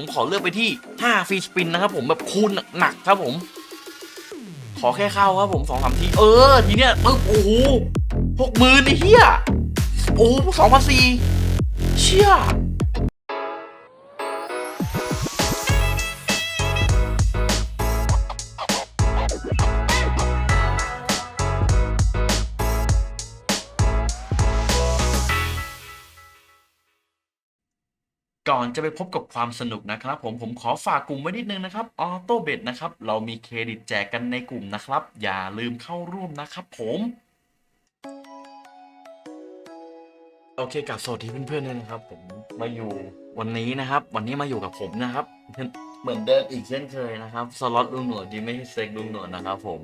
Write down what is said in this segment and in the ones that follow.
ผมขอเลือกไปที่ 5 ฟรีสปินนะครับผมแบบคูณหนักครับผม ขอแค่เข้าครับผมสองสามที เออ ทีเนี้ยปึ๊บโอ้โหหกหมื่นไอ้เหี้ย โอ้สองพันสี่เชี่ย ก่อนจะไปพบกับความสนุกนะครับ ผมผมขอฝากกลุ่มไว้นิดนึงนะครับออโต้เบดนะครับ เรามีเครดิตแจกกันในกลุ่มนะครับ อย่าลืมเข้าร่วมนะครับผมโอเคกับสวัสดีเพื่อนๆด้วยนะครับ ผมมาอยู่วันนี้นะครับ วันนี้มาอยู่กับผมนะครับ เหมือนเดิมอีกเช่นเคยนะครับสล็อตลุงหนวดดีไม่ใช่เซ็กลุงหนวดนะครับ ผม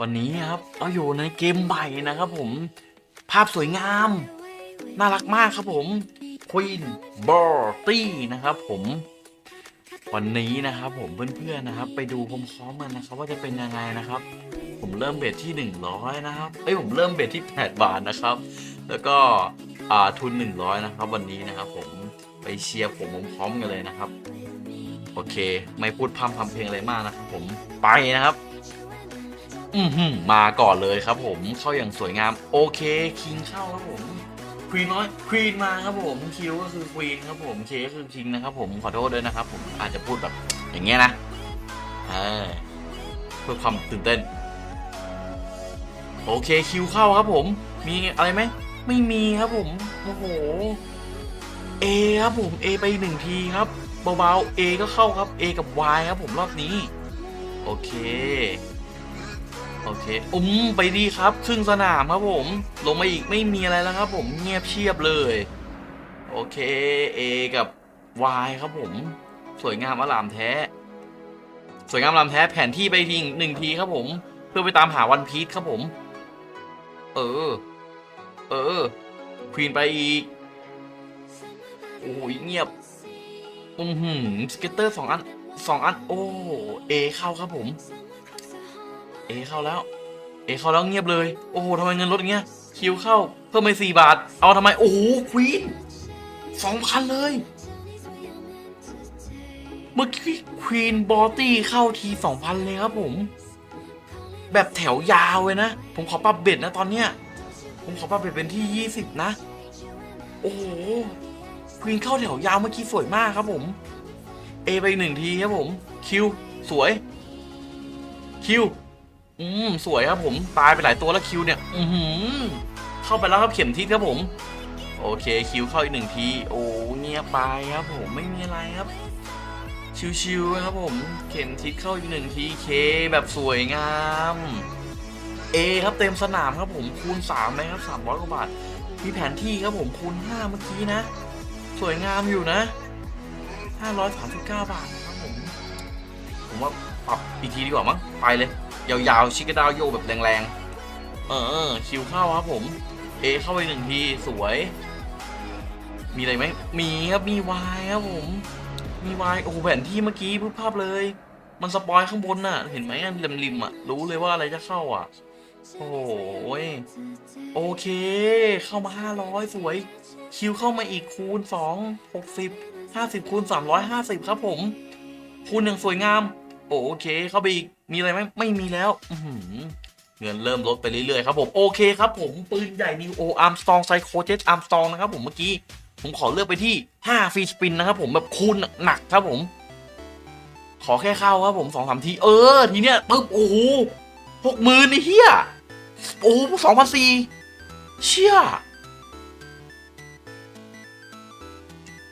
วันนี้ครับเราอยู่ในเกมใหม่นะครับ ผมภาพสวยงาม น่ารักมากครับผม Queen b o r t y นะครับผมวันนี้นะครับผมเพื่อนๆนะครับ ไปดูพร้อมๆกันนะครับ ว่าจะเป็นยังไงนะครับ ผมเริ่มเบทที่ 100 นะครับเอ้ยผมเริ่มเบทที่ 8 บาทนะครับ แล้วก็อ่าทุน 100 นะครับ วันนี้นะครับ ผมไปเชียร์ผมพร้อมๆกันเลยนะครับ โอเค ไม่พูดพร่ำทำเพลงอะไรมากนะครับ ผมไปนะครับ อือหือมาก่อนเลยครับ ผมเข้าอย่างสวยงาม โอเคคิงเข้าครับผม ควีนน้อยควีนมาครับผมคิวก็คือควีนครับผมเคก็คือคิงนะครับผมขอโทษด้วยนะครับ ผมอาจจะพูดแบบอย่างเงี้ยนะเออเพื่อความตื่นเต้น โอเคคิวเข้าครับผม มีอะไรไหมไม่มีครับผมโอ้โหเอครับผมเอไปหนึ่งทีครับเบาๆเอก็เข้าครับ A กับ Y ครับผมรอบนี้ โอเค โอเคอุ้มไปดีครับครึ่งสนามครับผม ลงมาอีกไม่มีอะไรแล้วครับ ผมเงียบเชียบเลย โอเค A กับ Y ครับผม สวยงามอลามแท้ สวยงามอลามแท้แผนที่ไปทีหนึ่งทีครับผม เพื่อไปตามหาวันพีชครับผม เออ เออควีนไปอีก โอ้ยเงียบอือหือสเก็ตเตอร์สองอันสองอัน โอ้เอเข้าครับผม เอเข้าแล้ว เอเข้าแล้วเงียบเลย โอ้โหทำไมเงินลดอย่างเงี้ย คิวเข้า เพิ่มไปสี่บาท เอาทำไม โอ้โหควีนสองพันเลย เมื่อกี้ควีนบอตี้เข้าทีสองพันเลยครับผม แบบแถวยาวเลยนะ ผมขอปรับเบ็ดนะตอนเนี้ย ผมขอปรับเบ็ดเป็นที่ยี่สิบนะ โอ้โหควีนเข้าแถวยาวเมื่อกี้สวยมากครับผม เอไปหนึ่งทีครับผม คิว สวย คิว อืมสวยครับผมตายไปหลายตัวแล้วคิวเนี่ย อือหือเข้าไปแล้วครับเข็มทิศครับผม โอเคคิวเข้าอีกหนึ่งที โอ้เงียบไปครับผมไม่มีอะไรครับ ชิวๆครับผม เข็มทิศเข้าอีกหนึ่งทีเคแบบสวยงามเอครับเต็มสนามครับผมคูณสามเลยครับสามร้อยกว่าบาทมีแผนที่ครับผมคูณห้าเมื่อกี้นะ สวยงามอยู่นะห้าร้อยสามสิบเก้าบาทนะครับผม ผมว่า ปรับอีกทีดีกว่ามั้งไปเลย ยาวๆ ชิคกดาวโยแบบแรงๆ เออคิวเข้าครับผม เอเข้าไปหนึ่งที สวย มีอะไรไหม มีครับ มีวายครับผม มีวายโอ้โหแผนที่เมื่อกี้พูดภาพเลย มันสปอยข้างบนน่ะ เห็นไหมอันริมๆอะ รู้เลยว่าอะไรจะเข้าอะ โอ้โหยโอเค เข้ามาห้าร้อยสวย คิวเข้ามาอีกคูณสองหกสิบห้าสิบคูณสามร้อยห้าสิบครับผม คูณอย่างสวยงาม โอเคเข้าไปอีกมีอะไรไหมไม่มีแล้วเงินเริ่มลดไปเรื่อยๆครับผมโอเคครับผมปืนใหญ่นิวโออาร์มสตองไซโคเจสอาร์มสตองนะครับผมเมื่อกี้ผมขอเลือกไปที่ 5 ฟรีสปินนะครับผมแบบคูณหนักครับผม ขอแค่เข้าครับผมสองสามทีเออ ทีเนี้ยปึ๊บโอ้โหหกหมื่นไอ้เหี้ยโอ้สองพันสี่เชี่ย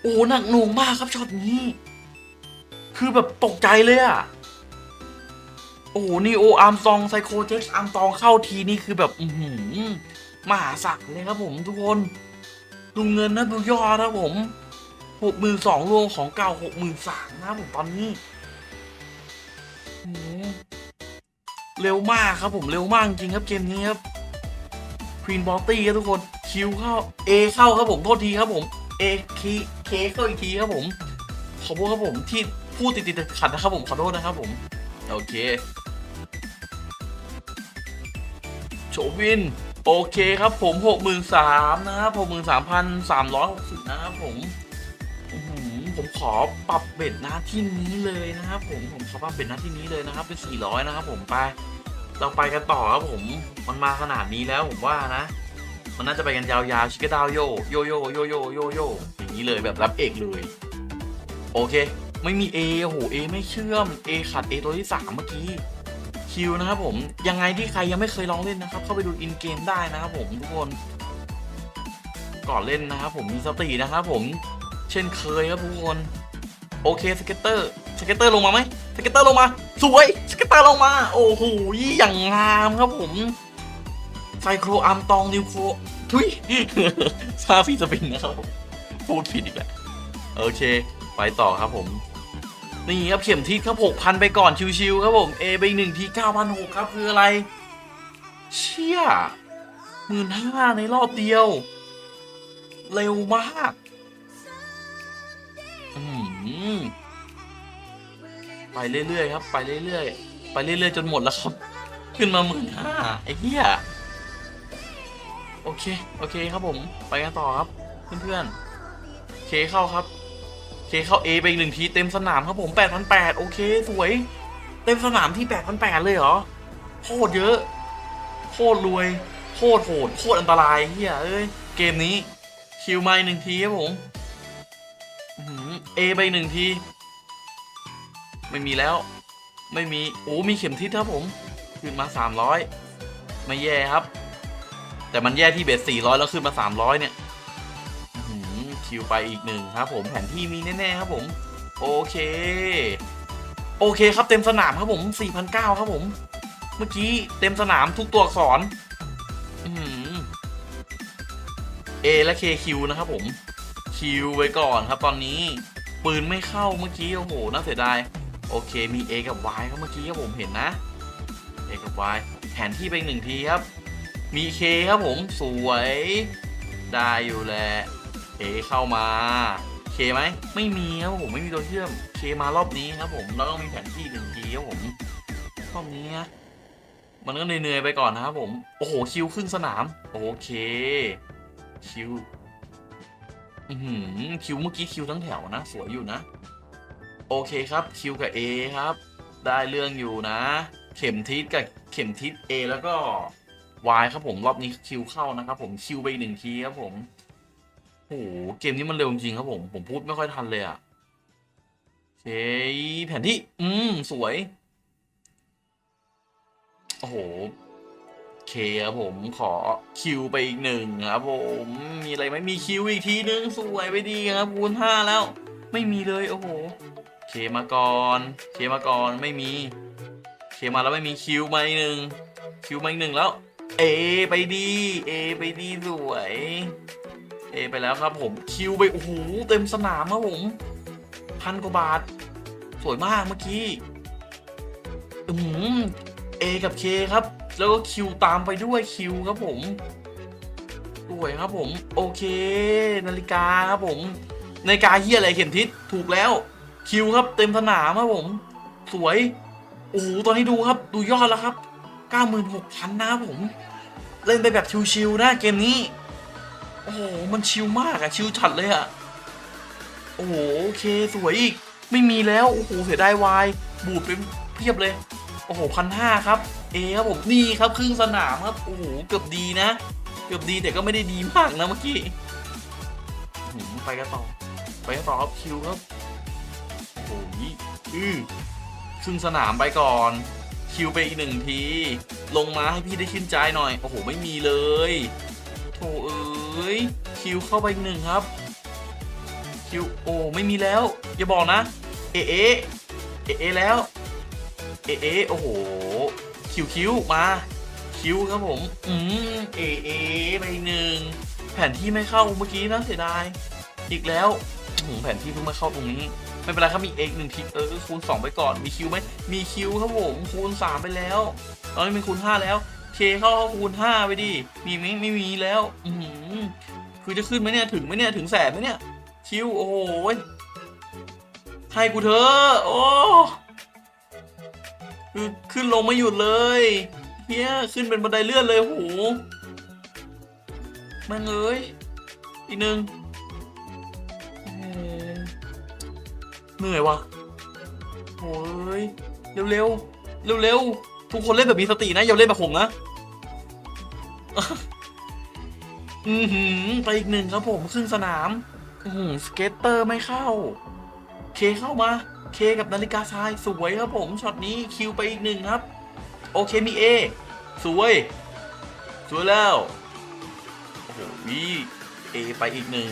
โอ้หนักหน่วงมากครับช็อตนี้ คือแบบตกใจเลยอะ อ้โหนี่โออาร์มซองไซโคเจ็กอาร์มตองเข้าทีนี่คือแบบอืหืมหาศักดิ์เลยครับผมทุกคนดูเงินนะดูยอดนะผมหกหมื่นสองรวมของเก่าหกหมื่นสามนะผมตอนนี้เร็วมากครับผมเร็วมากจริงครับเกมนี้ครับควีนบอลตี้ครับทุกคนคิวเข้า A เข้าครับผมโทษทีครับผม A คีเคเข้าอีกทีครับผมขอโทษครับผมที่พูดติดติดๆขัดนะครับผมขอโทษนะครับผม โอเค โชวิน โอเคครับผมหกหมื่นสามนะครับหกหมื่นสามพันสามร้อยหกสิบนะครับผมผมขอปรับเบ็ดหน้าที่นี้เลยนะครับผมผมขอปรับเบ็ดหน้าที่นี้เลยนะครับ เป็น 400 นะครับผมไป เราไปกันต่อครับผมมันมาขนาดนี้แล้วผมว่านะ มันน่าจะไปกันยาวๆชิคกดาวโยโยโยโยโยโยโยอย่างนี้เลยแบบรับเอกเลย โอเค ไม่มี A โอ้โห A ไม่เชื่อม A ขัด A ตัวที่ 3 เมื่อกี้ คิวนะครับผมยังไงที่ใครยังไม่เคยลองเล่นนะครับ เข้าไปดูอินเกมได้นะครับผมทุกคนก่อนเล่นนะครับผมมีสตินะครับผมเช่นเคยครับทุกคนโอเคสเก็ตเตอร์สเก็ตเตอร์ลงมาไหมสเก็ตเตอร์ลงมา สวยสเก็ตเตอร์ลงมา โอ้โหอย่างงามครับผมไซโครอัมตองนิวโคทุยซาฟีสปินนะครับผมพูดผิดอีกแล้วโอเค ไปต่อครับผม นี่ครับเข็มทิศครับหกพันไปก่อนชิวๆครับผม A ไปหนึ่งทีเก้าพันหกครับคืออะไร เชี่ยหมื่นห้าในรอบเดียว เร็วมากอืมไปเรื่อยๆครับ ไปเรื่อยๆไปเรื่อยๆจนหมดแล้วครับ ขึ้นมาหมื่นห้าไอ้เหี้ยโอเค โอเคครับผม ไปกันต่อครับ เพื่อนๆเคเข้าครับ เคเข้า A ไปอีกหนึ่งทีเต็มสนามครับผม 8,800 โอเค สวย เต็มสนามที่ 8,800 เลยเหรอโคตรเยอะโคตรรวยโคตรโหดโคตรอันตรายเฮียเอ้ย เกมนี้ คิวมาหนึ่งทีครับผมเอไปหนึ่งที ไม่มีแล้ว ไม่มี โอ้ มีเข็มทิศครับผม ขึ้นมา 300 ไม่แย่ครับ แต่มันแย่ที่เบส400 แล้วขึ้นมา 300 เนี่ย คิวไปอีกหนึ่งครับผมแผนที่มีแน่ๆครับผมโอเค โอเคครับเต็มสนามครับผม4,900ครับผม เมื่อกี้เต็มสนามทุกตัวอักษรอื้อและ KQ นะครับผม Q ไว้ก่อนครับตอนนี้ปืนไม่เข้าเมื่อกี้โอ้โหน่าเสียดายโอเคมี A กับ Y ครับเมื่อกี้ครับผมเห็นนะ A กับ Y แผนที่ไปหนึ่งทีครับ มี K ครับผมสวยได้อยู่แหละ เข้ามา K ไหมไม่มีครับผมไม่มีตัวเชื่อม K มารอบนี้ครับผมแล้วต้องมีแผนที่หนึ่งทีครับผมรอบนี้นะมันก็เหนื่อยๆไปก่อนนะครับผมโอ้โหคิวครึ่งสนาม โอเคคิวอือหือคิวเมื่อกี้คิวทั้งแถวนะสวยอยู่นะ โอเคครับคิวกับ A ครับ ได้เรื่องอยู่นะ เข็มทิศกับเข็มทิศ A แล้วก็ Y ครับผมรอบนี้คิวเข้านะครับผมคิวไปหนึ่งทีครับผม โอ้โหเกมนี้มันเร็วจริงครับผม ผมพูดไม่ค่อยทันเลยอะเคแผนที่ อืม สวย โอ้โหเคครับผมขอคิวไปอีกหนึ่งครับผมมีอะไรไหมมีคิวอีกทีนึงสวยไปดีครับคูณห้าแล้ว ไม่มีเลยโอ้โหเคมาก่อนเคมาก่อนไม่มีเคมาแล้วไม่มีคิวมาอีกหนึ่งคิวมาอีกหนึ่งแล้ว เอไปดีเอไปดีสวย เอไปแล้วครับผมคิวไปโอ้โหเต็มสนามครับผมพันกว่าบาท สวยมากเมื่อกี้อืมเอกับเคครับ แล้วก็คิวตามไปด้วยคิวครับผมสวยครับผม โอเค นาฬิกาครับผมนาฬิกาเฮียอะไรเข็มทิศถูกแล้วคิวครับเต็มสนามครับผม สวยโอ้โหตอนนี้ดูครับ ดูยอดแล้วครับ 96,000นะครับผม เล่นไปแบบชิวๆนะเกมนี้ อ้โห มันชิวมากอะชิวฉัดเลยอะโอ้โหโอเคสวยอีก ไม่มีแล้ว โอ้โห เสียดายวาย บูดไปเพียบเลย โอ้โหพันห้าครับ เอครับผม นี่ครับครึ่งสนามครับ โอ้โห เกือบดีนะ เกือบดีแต่ก็ไม่ได้ดีมากนะเมื่อกี้หืมไปกันต่อ ไปกันต่อครับคิวครับ โอ้โหอือครึ่งสนามไปก่อน คิวไปอีกหนึ่งที ลงมาให้พี่ได้ชื่นใจหน่อย โอ้โห ไม่มีเลยโถเอ้ย คิวเข้าไปหนึ่งครับคิวโอ้ไม่มีแล้ว อย่าบอกนะ เอเอเอเอแล้ว เอเอโอ้โห คิวคิวมา คิวครับผม อืมเอเอไปหนึ่งแผนที่ไม่เข้าเมื่อกี้นะเสียดายอีกแล้วหแผนที่เพิ่งมาเข้าตรงนี้ ไม่เป็นไรครับมีเอกหนึ่งทีเออคูณ2ไปก่อนมีคิวไหมมีคิวครับผมคูณ3ไปแล้วตอนนี้เป็นคูณ5แล้ว เคเข้าคูณ5ไปดิ มีไหมไม่มีแล้ว อืคือจะขึ้นไหมเนี่ย ถึงไหมเนี่ย ถึงแสนไหมเนี่ยคิว โอ้โหให้กูเถอะโอ้คือขึ้นลงไม่หยุดเลยเฮียขึ้นเป็นบันไดเลื่อนเลยโอ้โหม่งเอ้ย อีกหนึ่งเหนื่อยวะโอ้ยเร็วเร็วเร็วเร็วทุกคนเล่นแบบมีสตินะอย่าเล่นแบบผมนะ อือหือไปอีกหนึ่งครับผมครึ่งสนามอือหือสเกตเตอร์ไม่เข้า เคเข้ามา เคกับนาฬิกาทรายสวยครับผมช็อตนี้คิวไปอีกหนึ่งครับ โอเคมีเอสวย สวยแล้ว โอ้โหวีเอไปอีกหนึ่ง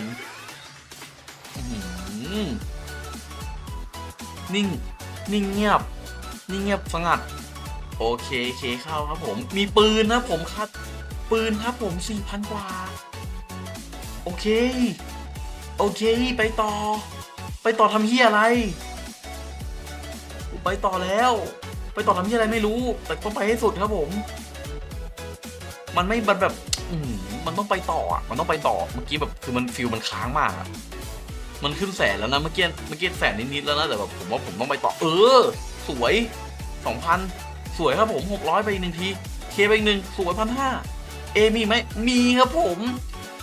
นิ่ง นิ่งเงียบ นิ่งเงียบสงัด โอเคเคเข้าครับผม มีปืนนะผมคัด ปืนครับผมสี่พันกว่า โอเค โอเค ไปต่อ ไปต่อทำเฮียอะไร ไปต่อแล้ว ไปต่อทำเฮียอะไรไม่รู้ แต่ต้องไปให้สุดครับผม มันไม่มันแบบ อืมันต้องไปต่ออะมันต้องไปต่อเมื่อกี้แบบคือมันฟิลมันค้างมากมันขึ้นแสนแล้วนะเมื่อกี้เมื่อกี้แสนนิดๆแล้วนะแต่แบบผมว่าผมต้องไปต่อ เออ สวยสองพันสวยครับผมหกร้อยไปอีกหนึ่งที เคไปอีกหนึ่งสวยพันห้า เอมีไหมมีครับผม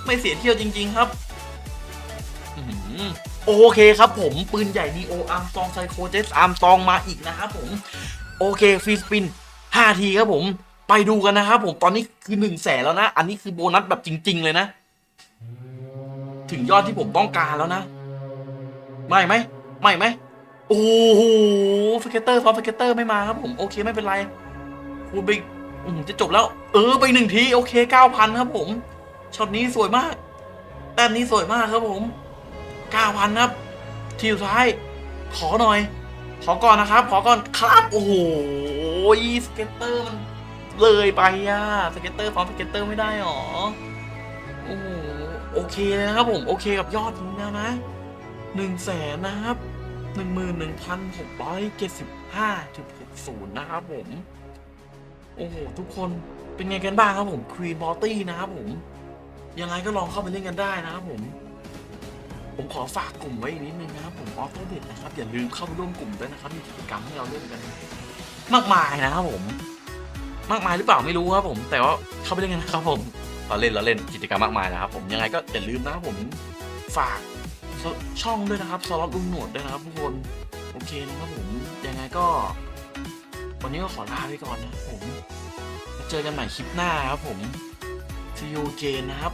ไม่เสียเที่ยวจริง ๆครับโอเคครับผมปืนใหญ่นีโออาร์มซองไซโคเจสอาร์มซองมาอีกนะครับผม โอเคฟรีสปิน5ทีครับผมไปดูกันนะครับผมตอนนี้คือ1นึ่งแสนแล้วนะ อันนี้คือโบนัสแบบจริง ๆ เลยนะ ถึงยอดที่ผมต้องการแล้วนะ ไม่ไหมไม่ไหมโอ้โหสเก็ตเตอร์ซอฟสเกเตอร์ไม่มาครับผม โอเคไม่เป็นไรคูณไป อืมจะจบแล้ว เออไปหนึ่งทีโอเคเก้าพันครับ ผมช็อตนี้สวยมากแต้มนี้สวยมากครับผมเก้าพันครับ ทีสุดท้าย ขอหน่อย ขอก่อนนะครับ ขอก่อนครับโอ้โหสเก็ตเตอร์มันเลยไปอะสเก็ตเตอร์ฟอร์มสเก็ตเตอร์ไม่ได้หรอโอ้โหโอเคเลยนะครับผม โอเคกับยอดนี้แล้วนะหนึ่งแสนนะครับหนึ่งหมื่นหนึ่งพันหกร้อยเจ็ดสิบห้าจุดหกศูนย์นะครับผม โอ้โหทุกคนเป็นไงกันบ้างครับผมควีนบอตตี้นะครับผม ยังไงก็ลองเข้าไปเล่นกันได้นะครับผมผมขอฝากกลุ่มไว้อีกนิดนึงนะครับผมออโต้เด็ดนะครับอย่าลืมเข้าไปร่วมกลุ่มด้วยนะครับมีกิจกรรมให้เราเล่นกัน มากมายนะครับผม มากมายหรือเปล่าไม่รู้ครับผม แต่ว่าเข้าไปเล่นกันนะครับผมเราเล่นเราเล่นกิจกรรมมากมายนะครับ ผมยังไงก็อย่าลืมนะครับผมฝากช่องด้วยนะครับสล็อตลุงหนวดด้วยนะครับทุกคนโอเคนะครับผมยังไงก็ วันนี้ก็ขอลาไปก่อนนะผม เจอกันใหม่คลิปหน้าครับผมซีโอเจนนะครับ